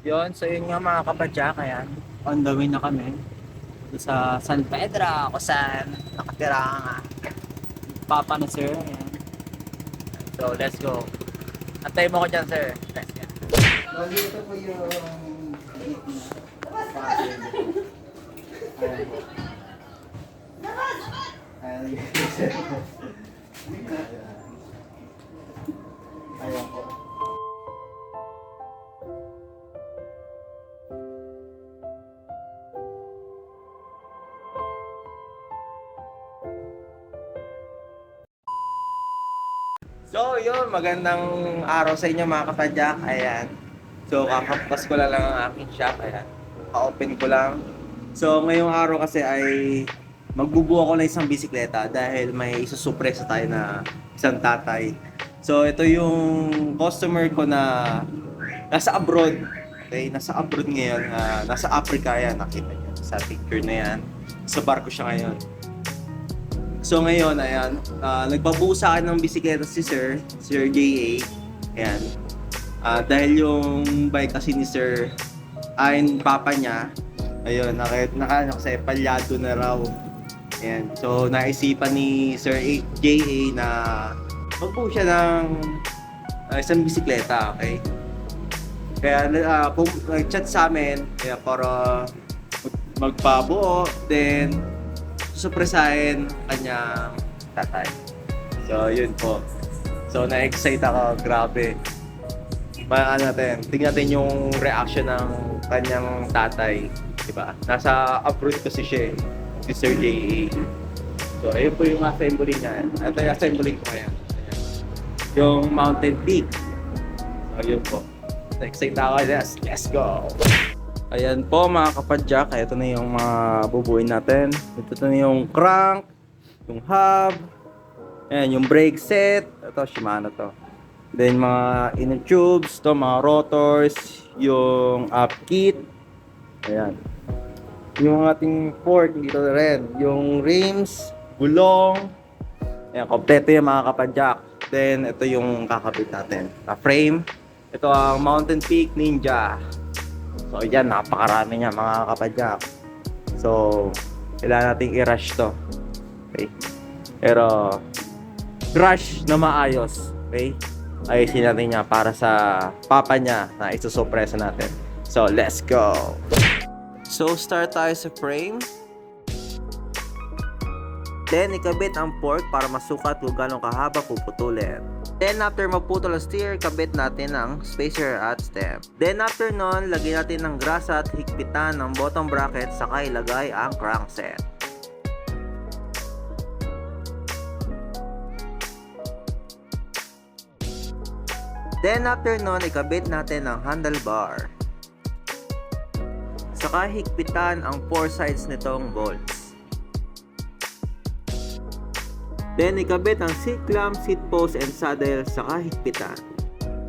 Yun, so yun nga mga kapadyak, ayan. On the way na kami. Sa San Pedro, kung saan nakatira nga. Papa na sir, ayan. So, let's go. Antay mo ko dyan, sir. Let's go. Bali, ito po yung Ayan. Ayan So, yun, magandang araw sa inyo mga kapadyak. Ayan. So, kakapas ko lang ang aking shop. Ayan. Pa-open ko lang. So, ngayong araw kasi ay magbubuo ako ng isang bisikleta dahil may isusupresa tayo na isang tatay. So, ito yung customer ko na nasa abroad. Okay, nasa abroad ngayon. ah, nasa Africa yan. Nakita niyo sa picture na yan. Sa barko siya ngayon. So ngayon, ayan, ah, nagpabuo sa ng bisikleta si Sir, Sir JA. Ayan. Ah, dahil yung bike kasi ni Sir, ay papa niya, ayun, naka, naka, ano kasi, palyado na raw. Ayan. So, naisipan ni Sir A, JA na magbuo siya ng ah, isang bisikleta, okay? Kaya uh, nag-chat sa amin, kaya para mag- magpabuo, then supresahin kanyang tatay. So, yun po. So, na-excite ako. Grabe. Ma ano natin, tingnan natin yung reaction ng kanyang tatay. Diba? Nasa abroad kasi siya eh. Si Sir J.A. So, ayun po yung assembly niya. Ito yung assembly ko ngayon. Yung Mountain Peak. So, yun po. Na-excite ako. Let's, let's go! Ayan po mga kapadyak, ito na yung mga bubuin natin. Ito na yung crank, yung hub, ayan, yung brake set, ito Shimano to. Then mga inner tubes, to mga rotors, yung up kit, ayan. Yung ating fork dito rin, yung rims, gulong, ayan, kompleto yung mga kapadyak. Then ito yung kakabit natin, na frame. Ito ang Mountain Peak Ninja. So, yan, napakarami niya mga kapadyak. So, kailangan nating i-rush to. Okay? Pero, rush na maayos. Okay? Ayusin natin niya para sa papa niya na isusupresa natin. So, let's go! So, start tayo sa frame. Then, ikabit ang fork para masukat kung gano'ng kahaba puputulin. Then, after maputol ang steer, kabit natin ang spacer at stem. Then, after nun, lagyan natin ng grasa at higpitan ng bottom bracket saka ilagay ang crankset. Then, after nun, ikabit natin ang handlebar. Saka higpitan ang four sides nitong bolts. Then, ikabit ang seat clamp, seat post, and saddle sa kahigpitan.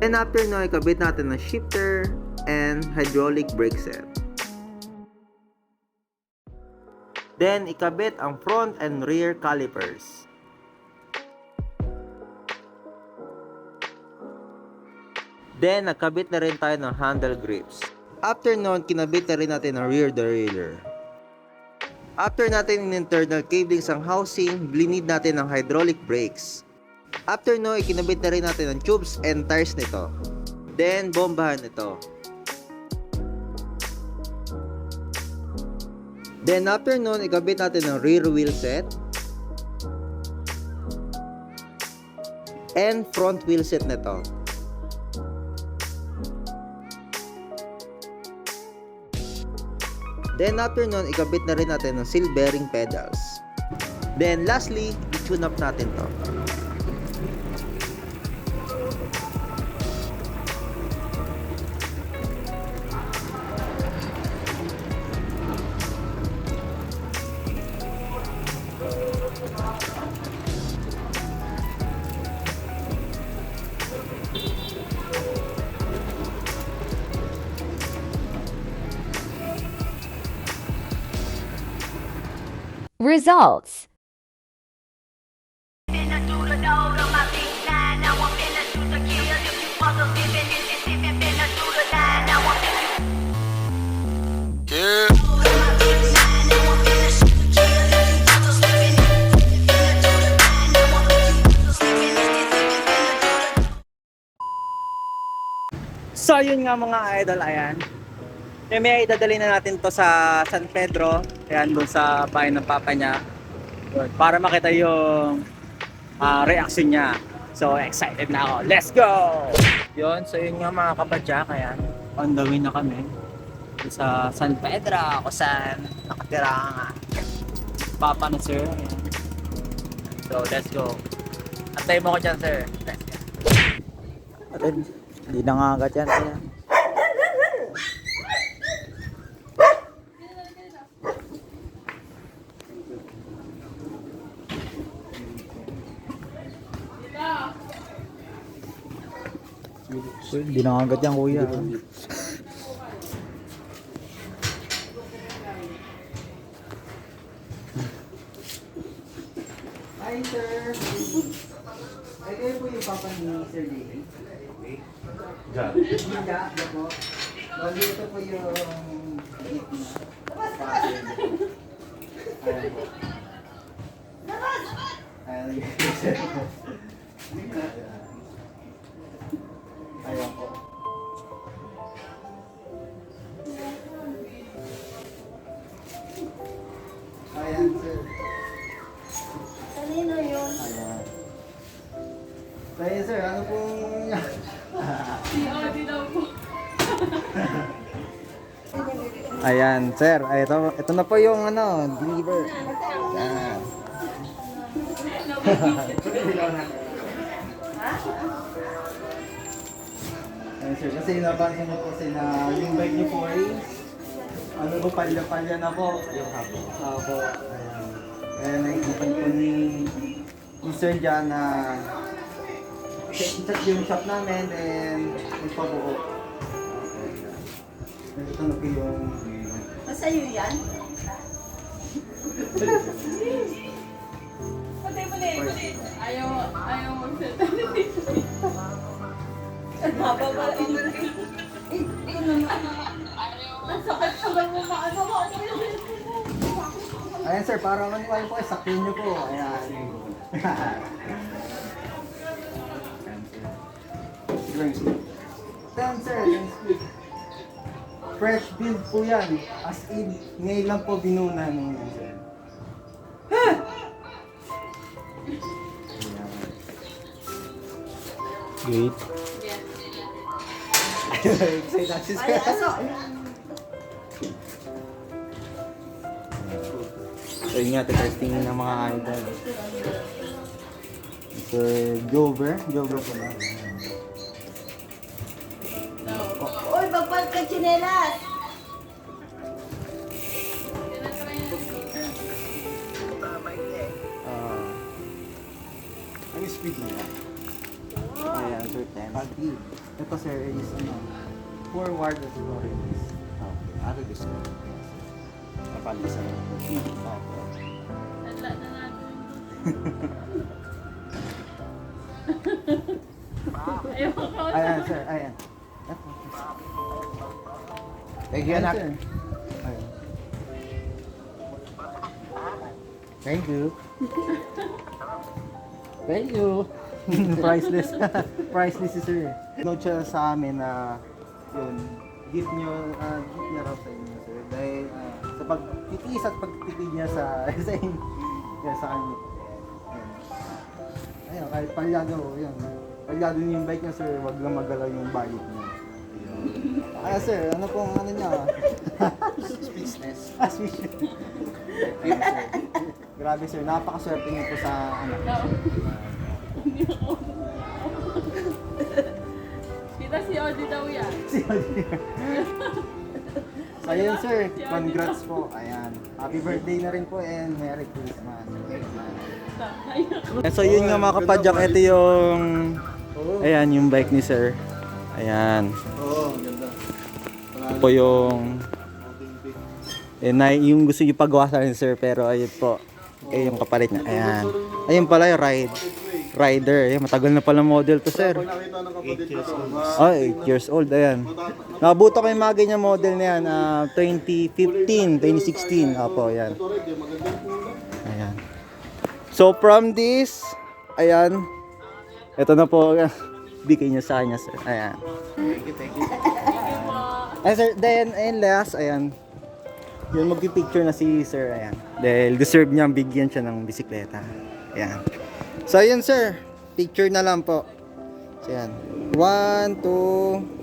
Then, after no, ikabit natin ang shifter and hydraulic brake set. Then, ikabit ang front and rear calipers. Then, nakabit na rin tayo ng handle grips. After nun, kinabit na rin natin ang rear derailleur. After natin in internal cablings ang housing, blinid natin ang hydraulic brakes. After no, ikinabit na rin natin ang tubes and tires nito. Then, bombahan ito. Then, after nun, ikabit natin ang rear wheel set. And front wheel set nito. Then after nun, ikabit na rin natin ng seal bearing pedals. Then lastly, i-tune up natin to. Finna So yun nga mga idol, ayan. May idadali na natin to sa San Pedro, ayan doon sa bahay ng papa niya. Para makita yung ah, reaction niya. So excited na ako. Let's go! Yun, so yun nga mga kapadyak, ayan. On the way na kami sa San Pedro, kung saan nakatira ang ah, papa na sir. Ayan. So let's go. Antay mo ko dyan sir. Let's go. Atin, hindi na nga agad yan. Kaya. Hindi na nga agad yan kuya. Hi, sir. Ay, kayo po yung papa ni Sir David? Diyan. Diyan, po. Bali, ito po yung gift na. Ayan po. Ayan. Ayan Ayan, sir. Ay, ito, ito na po yung ano, deliver. Yan. Ayan sir, kasi napansin mo kasi na yung bike niyo po ay ano po, palya-palya na po. Yung hapo. Hapo. Ayan. Kaya naisipan po ni, ni Sir Jan na check yung shop namin and magpabuo. Okay. Ito na po yung... Masa'yo yan? Mo na eh, kulit. Ayaw, ayaw magsalita. Haba ba? Eh, ikaw naman. Mo maano ko. Ano yun? Ayan sir, para maniwala po, sakin niyo po. Ayan. Ayan sir, yung sweet. Fresh build po yan. As in, ngayon lang po binunan ng sir. Great. Excited na si sir. So yun nga, testing ng mga idol. Sir Jover. Jover po na. Bagpag ka chinelas! Ah, Ang speed niya. ayan, sir 10. Pati. Ito sir is ano, forward as storage. Okay, ano gusto mo? Napalisa na. Okay. Ayan sir, ayan. Thank you, anak. Thank you. Thank you. Priceless. Priceless si sir. Note siya sa amin na yun, gift niyo, ah, gift niya raw sa inyo sir. Dahil ah, sa pagtitiis at pagtitipid niya sa sa inyo, yeah, sa kanya. Ayun. Kahit palyado, yun. Palyado niyo yung bike niya sir, wag lang magalaw yung bike niya. Ah sir, ano pong ano niya? Business. Ah, speechless. Ayun, sir. Grabe sir, napakaswerte niyo po sa ano. Kita si Odi daw yan. Si Oliver. So ayun sir, congrats po. Ayan. Happy birthday na rin po and Merry Christmas. So yun nga mga kapadyak, ito yung ayan yung bike ni sir. Ayan. Po yung eh, na, yung gusto niyo pagawa sa akin sir pero ayun po. Eh yung kapalit niya. Ayan. Ayun pala yung ride. rider. Ayan, matagal na pala model to, sir. nakita ng kapatid ko to. Oh, 8 years old, ayan. Nabuto ko yung mga ganyan model na yan, ah, 2015, 2016. Apo, ayan. Ayan. So, from this, ayan, ito na po, bigay niya sa kanya, sir. Ayan. Thank you, thank you. Ay, sir, then, and last, ayan. Yun, magpipicture na si sir, ayan. Dahil deserve niyang bigyan siya ng bisikleta. Ayan. So, ayun, sir. Picture na lang po. So, ayan. One, two,